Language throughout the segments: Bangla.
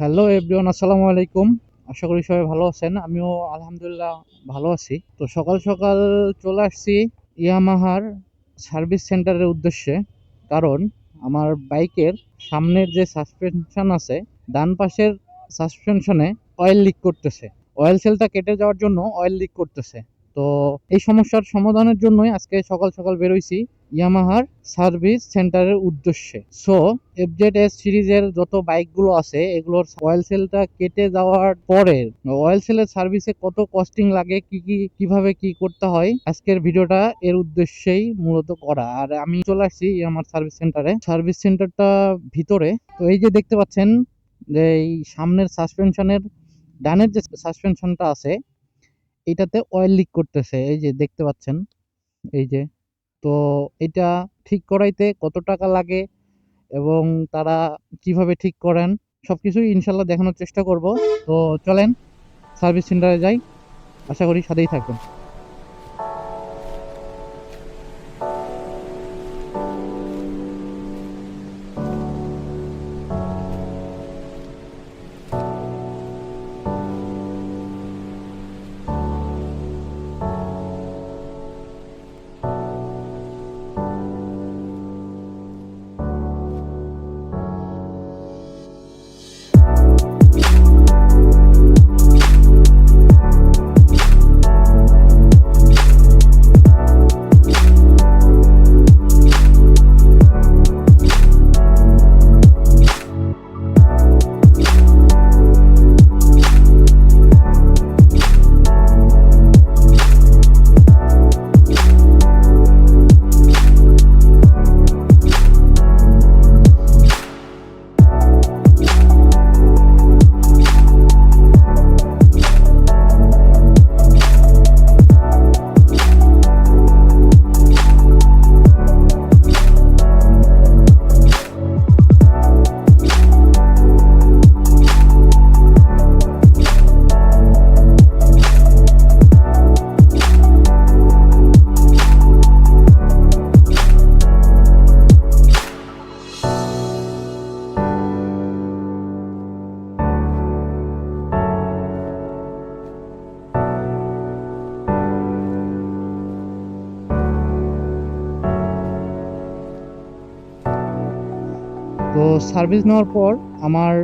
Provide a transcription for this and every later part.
হ্যালো এভরিওয়ান, আসসালামু আলাইকুম। আশা করি সবাই ভালো আছেন। আমিও আলহামদুলিল্লাহ ভালো আছি। তো সকাল সকাল চলে আসছি ইয়ামাহার সার্ভিস সেন্টারের উদ্দেশ্যে। কারণ আমার বাইকের সামনের যে সাসপেনশন আছে, ডান পাশের সাসপেনশনে অয়েল লিক করতেছে। অয়েল সেলটা কেটে যাওয়ার জন্য অয়েল লিক করতেছে। তো এই সমস্যার সমাধানের জন্যই আজকে সকাল সকাল বেরোইছি ইয়ামাহার সার্ভিস সেন্টারের উদ্দেশ্যে। সো এফজেড এস সিরিজের যত বাইকগুলো আছে, এগুলোর অয়েল সেলটা কেটে যাওয়ার পরে অয়েল সেলের সার্ভিসে কত কস্টিং লাগে, কি কি, কীভাবে কি করতে হয়, আজকের ভিডিওটা এর উদ্দেশ্যেই মূলত করা। আর আমি চলে আসছি আমার সার্ভিস সেন্টারে। সার্ভিস সেন্টারটা ভিতরে, তো এই যে দেখতে পাচ্ছেন, যে এই সামনের সাসপেনশনের ডানের যে সাসপেনশনটা আছে এটাতে অয়েল লিক করতেছে, এই যে দেখতে পাচ্ছেন, এই যে। তো এটা ঠিক করাইতে কত টাকা লাগে এবং তারা কীভাবে ঠিক করেন, সবকিছুই ইনশাল্লাহ দেখানোর চেষ্টা করব। তো চলেন সার্ভিস সেন্টারে যাই। আশা করি সাথেই থাকবেন। তো সার্ভিস নেওয়ার পর আমার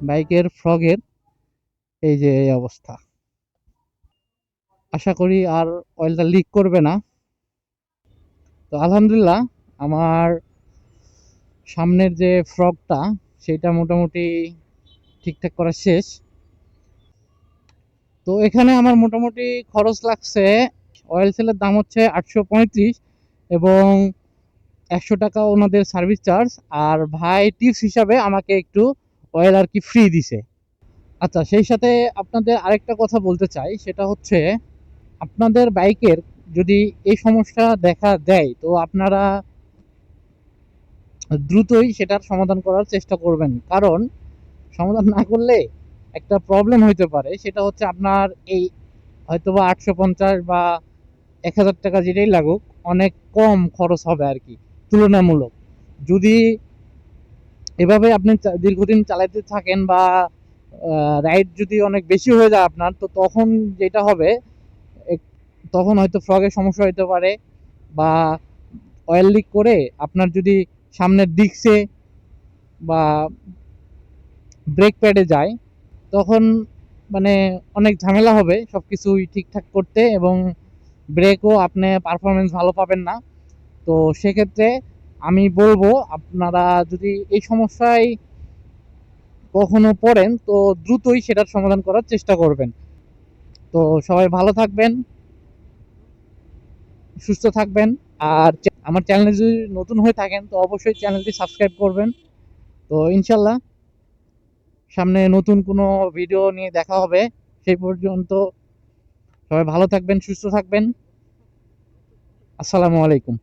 বাইকের ফ্রগের এই যে এই অবস্থা। আশা করি আর অয়েলটা লিক করবে না। তো আলহামদুলিল্লাহ, আমার সামনের যে ফ্রগটা সেটা মোটামুটি ঠিকঠাক করা শেষ। তো এখানে আমার মোটামুটি খরচ লাগছে অয়েল সেলের দাম হচ্ছে আটশো পঁয়ত্রিশ এবং একশো টাকা ওনাদের সার্ভিস চার্জ আর ভাই টিপস হিসাবে আমাকে একটু অয়েল আর কি ফ্রি দিছে। আচ্ছা সেই সাথে আপনাদের আরেকটা কথা বলতে চাই, সেটা হচ্ছে আপনাদের বাইকের যদি এই সমস্যা দেখা দেয়, তো আপনারা দ্রুতই সেটার সমাধান করার চেষ্টা করবেন। কারণ সমাধান না করলে একটা প্রবলেম হইতে পারে, সেটা হচ্ছে আপনার এই হয়তোবা আটশো পঞ্চাশ বা এক হাজার টাকা যেটাই লাগুক, অনেক কম খরচ হবে আর কি। তুলনামূলক। যদি এভাবে আপনি দীর্ঘদিন চালাতে থাকেন বা রাইড যদি অনেক বেশি হয়ে যায় আপনার, তো তখন যেটা হবে তখন হয়তো ফ্রগের সমস্যা হতে পারে বা অয়েল লিক করে আপনার যদি সামনের ডিক্সে বা ব্রেক প্যাডে যায়, তখন মানে অনেক ঝামেলা হবে সব কিছুই ঠিকঠাক করতে এবং ব্রেকও আপনি পারফরমেন্স ভালো পাবেন না। তো সেক্ষেত্রে আমি বলব, আপনারা যদি এই সমস্যায় কখনো পড়েন, তো দ্রুতই সেটার সমাধান করার চেষ্টা করবেন। তো সবাই ভালো থাকবেন, সুস্থ থাকবেন, আর আমার চ্যানেলে যদি নতুন হয়ে থাকেন, তো অবশ্যই চ্যানেলটি সাবস্ক্রাইব করবেন। তো ইনশাল্লাহ সামনে নতুন কোনো ভিডিও নিয়ে দেখা হবে, সেই পর্যন্ত সবাই ভালো থাকবেন, সুস্থ থাকবেন। আসসালামু আলাইকুম।